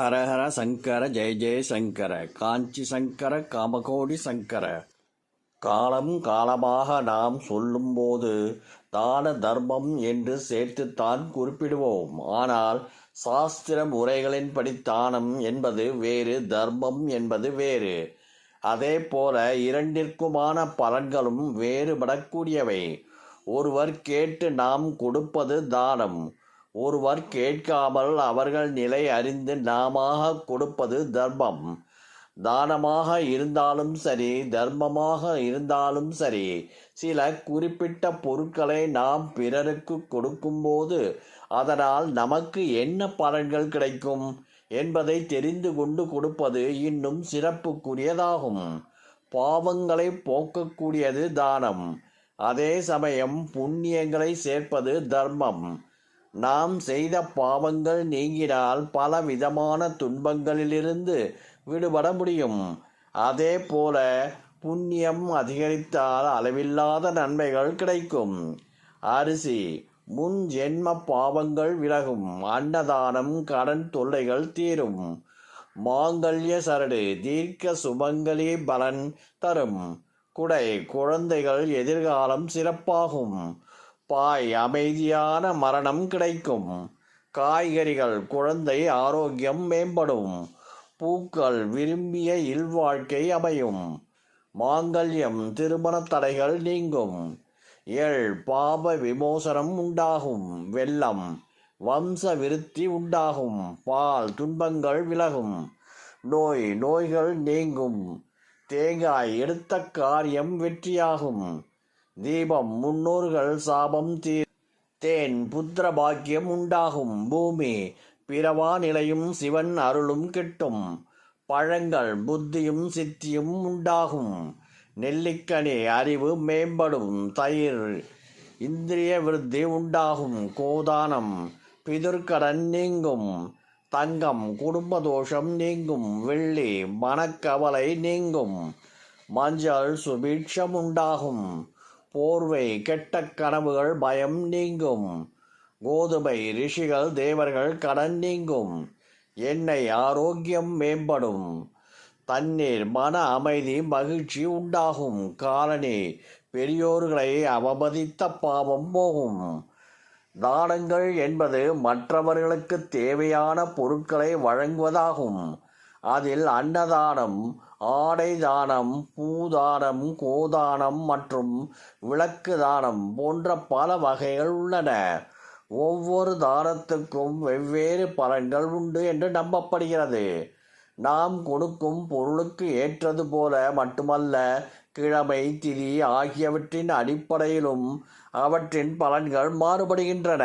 ஹரஹர சங்கர ஜெய ஜெய சங்கர காஞ்சி சங்கர காமகோடி சங்கர. காலம் காலமாக நாம் சொல்லும்போது தான தர்மம் என்று சேர்த்துத்தான் குறிப்பிடுவோம். ஆனால் சாஸ்திர முறைகளின்படி தானம் என்பது வேறு தர்மம் என்பது வேறு. அதே போல இரண்டிற்குமான பலன்களும் வேறுபடக்கூடியவை. ஒருவர் கேட்டு நாம் கொடுப்பது தானம். ஒருவர் கேட்காமல் அவர்கள் நிலை அறிந்து நாமாக கொடுப்பது தர்மம். தானமாக இருந்தாலும் சரி தர்மமாக இருந்தாலும் சரி சில குறிப்பிட்ட பொருட்களை நாம் பிறருக்கு கொடுக்கும்போது அதனால் நமக்கு என்ன பலன்கள் கிடைக்கும் என்பதை தெரிந்து கொண்டு கொடுப்பது இன்னும் சிறப்புக்குரியதாகும். பாவங்களை போக்கக்கூடியது தானம். அதே சமயம் புண்ணியங்களை சேர்ப்பது தர்மம். நாம் செய்த பாவங்கள் நீங்கினால் பல விதமான துன்பங்களிலிருந்து விடுபட முடியும். அதே போல புண்ணியம் அதிகரித்தால் அளவில்லாத நன்மைகள் கிடைக்கும். அரிசி முன் ஜென்ம பாவங்கள் விலகும். அன்னதானம் கடன் தொல்லைகள் தீரும். மாங்கல்ய சரடு தீர்க்க சுமங்கலி பலன் தரும். குடை குழந்தைகள் எதிர்காலம் சிறப்பாகும். பாய் அமைதியான மரணம் கிடைக்கும். காய்கறிகள் குழந்தை ஆரோக்கியம் மேம்படும். பூக்கள் விரும்பிய இல்வாழ்க்கை அமையும். மாங்கல்யம் திருமண தடைகள் நீங்கும். எள் பாப விமோசனம் உண்டாகும். வெள்ளம் வம்ச விருத்தி உண்டாகும். பால் துன்பங்கள் விலகும். நோய் நோய்கள் நீங்கும். தேங்காய் எடுத்த காரியம் வெற்றியாகும். தீபம் முன்னோர்கள் சாபம் தீ தேன் புத்திர பாக்கியம் உண்டாகும் பூமி. பிறவா நிலையும் சிவன் அருளும் கிட்டும். பழங்கள் புத்தியும் சித்தியும் உண்டாகும். நெல்லிக்கனி அறிவு மேம்படும். தயிர் இந்திரிய விருத்தி உண்டாகும். கோதானம் பிதிர்கடன் நீங்கும். தங்கம் குடும்ப தோஷம் நீங்கும். வெள்ளி மனக்கவலை நீங்கும். மஞ்சள் சுபீட்சம் உண்டாகும். போர்வை கெட்ட கனவுகள் பயம் நீங்கும். கோதுமை ரிஷிகள் தேவர்கள் கடன் நீங்கும். எண்ணெய் ஆரோக்கியம் மேம்படும். தண்ணீர் மன அமைதி மகிழ்ச்சி உண்டாகும். காலனி பெரியோர்களை அவமதித்த பாவம் போகும். தானங்கள் என்பது மற்றவர்களுக்கு தேவையான பொருட்களை வழங்குவதாகும். அதில் அன்னதானம் ஆடை தானம் பூதானம் கோதானம் மற்றும் விளக்கு தானம் போன்ற பல வகைகள் உள்ளன. ஒவ்வொரு தானத்துக்கும் வெவ்வேறு பலன்கள் உண்டு என்று நம்பப்படுகிறது. நாம் கொடுக்கும் பொருளுக்கு ஏற்றது போல மட்டுமல்ல கிழமை திதி ஆகியவற்றின் அடிப்படையிலும் அவற்றின் பலன்கள் மாறுபடுகின்றன.